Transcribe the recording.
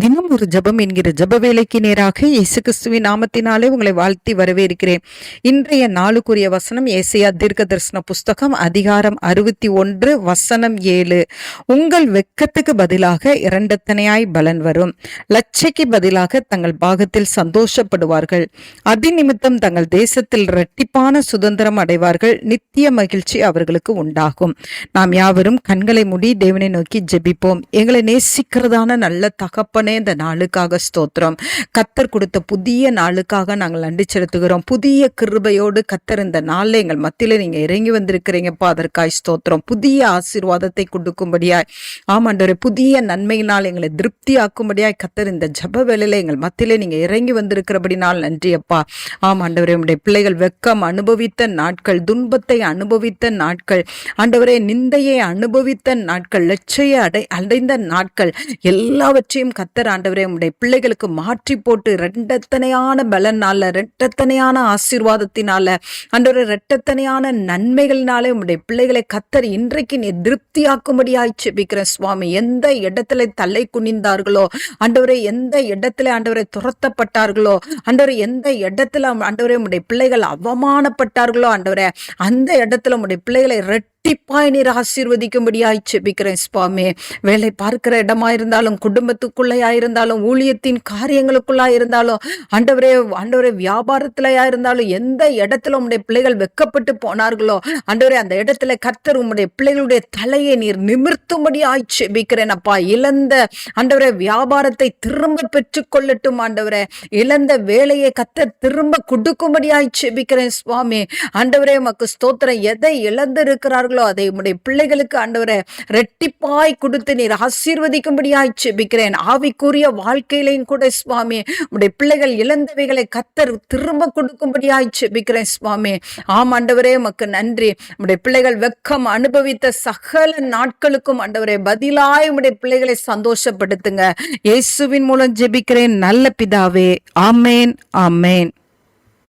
தினம் ஒரு ஜெபம் என்கிற ஜப வேலைக்கு நேராக இயேசு கிறிஸ்துவின் நாமத்தினாலே உங்களை வாழ்த்தி வரவேற்கிறேன். இன்றைய நாளுக்குரிய வசனம் ஏசையா தீர்க்க தரிசன புஸ்தகம் அதிகாரம் அறுபத்தி ஒன்று வசனம் ஏழு. உங்கள் வெக்கத்துக்கு பதிலாக இரண்டத்தனையாய் பலன் வரும். லட்சைக்கு பதிலாக தங்கள் பாகத்தில் சந்தோஷப்படுவார்கள். அதிநிமித்தம் தங்கள் தேசத்தில் இரட்டிப்பான சுதந்திரம் அடைவார்கள். நித்திய மகிழ்ச்சி அவர்களுக்கு உண்டாகும். நாம் யாவரும் கண்களை மூடி தேவனை நோக்கி ஜெபிப்போம். எங்களை நேசிக்கிறதான நல்ல தகப்பன் இந்த நாளுக்காக ஸ்தோத்திரம். கத்தர் கொடுத்த புதிய நாளுக்காக நாங்கள் நன்றி செலுத்துகிறோம். புதிய கிருபையோடு கத்தர் இந்த நாளில் எங்கள் மத்தியில் நீங்க இறங்கி வந்திருக்கிறீங்கப்பா அதற்காய் ஸ்தோத்திரம். புதிய ஆசீர்வாதத்தை கொடுக்கும்படியாய். ஆமாண்டவரே புதிய நன்மையினால் எங்களை திருப்தியாக்கும்படியாய் கத்தர் இந்த ஜப வேலையில் எங்கள் மத்தியில் நீங்க இறங்கி வந்திருக்கிறபடினால் நன்றி அப்பா ஆமாண்டவரே உடைய பிள்ளைகள் வெக்கம் அனுபவித்த நாட்கள் துன்பத்தை அனுபவித்த நாட்கள் ஆண்டவரே நிந்தையை அனுபவித்த நாட்கள் லட்சிய அடை அடைந்த நாட்கள் எல்லாவற்றையும் கத்த கத்தர் ஆண்டவரே உடைய பிள்ளைகளுக்கு மாற்றி போட்டு ரெண்டத்தனையான பலனால ரெட்டத்தனையான ஆசீர்வாதத்தினால ஆண்டவரே ரெட்டத்தனையான நன்மைகளினாலே உடைய பிள்ளைகளை கத்தர் இன்றைக்கு நீ திருப்தியாக்கும்படியாய் செபிக்கிற சுவாமி எந்த இடத்துல தலை குனிந்தார்களோ ஆண்டவரே எந்த இடத்துல ஆண்டவரை துரத்தப்பட்டார்களோ ஆண்டவரே எந்த இடத்துல ஆண்டவரே உடைய பிள்ளைகள் அவமானப்பட்டார்களோ ஆண்டவரே அந்த இடத்துல உடைய பிள்ளைகளை ரெட்டிப்பாய் நீர் ஆசீர்வதிக்கும்படியாய் செபிக்கிறேன் சுவாமி. வேலை பார்க்கிற இடமா இருந்தாலும் குடும்பத்துக்குள்ளையா இருந்தாலும் ஊழியத்தின் காரியங்களுக்குள்ளா இருந்தாலும் ஆண்டவரே ஆண்டவரே வியாபாரத்திலையா இருந்தாலும் எந்த இடத்துல உம்முடைய பிள்ளைகள் வெக்கப்பட்டு போனார்களோ ஆண்டவரே அந்த இடத்துல கர்த்தர் உம்முடைய பிள்ளைகளுடைய தலையை நீர் நிமிர்த்தும்படி செபிக்கிறேன் அப்பா. இழந்த ஆண்டவரே வியாபாரத்தை திரும்ப பெற்றுக்கொள்ளட்டும் ஆண்டவரே. இழந்த வேலையை கத்தர் திரும்ப கொடுக்கும்படி செபிக்கிறேன் சுவாமி. ஆண்டவரே மக்கு ஸ்தோத்திரம். எதை இழந்து இருக்கிறார்கள் இழந்திருக்கிறார்களோ அதை உடைய பிள்ளைகளுக்கு ஆண்டவரை ரெட்டிப்பாய் கொடுத்து நீர் ஆசீர்வதிக்கும்படியாய் செபிக்கிறேன் ஆவிக்குரிய வாழ்க்கையிலையும் கூட சுவாமி உடைய பிள்ளைகள் இழந்தவைகளை கத்தர் திரும்ப கொடுக்கும்படியாய் செபிக்கிறேன் சுவாமி. ஆம் ஆண்டவரே உமக்கு நன்றி. உடைய பிள்ளைகள் வெக்கம் அனுபவித்த சகல நாட்களுக்கும் ஆண்டவரே பதிலாய் உடைய பிள்ளைகளை சந்தோஷப்படுத்துங்க. இயேசுவின் மூலம் ஜெபிக்கிறேன். நல்ல பிதாவே ஆமேன் ஆமேன்.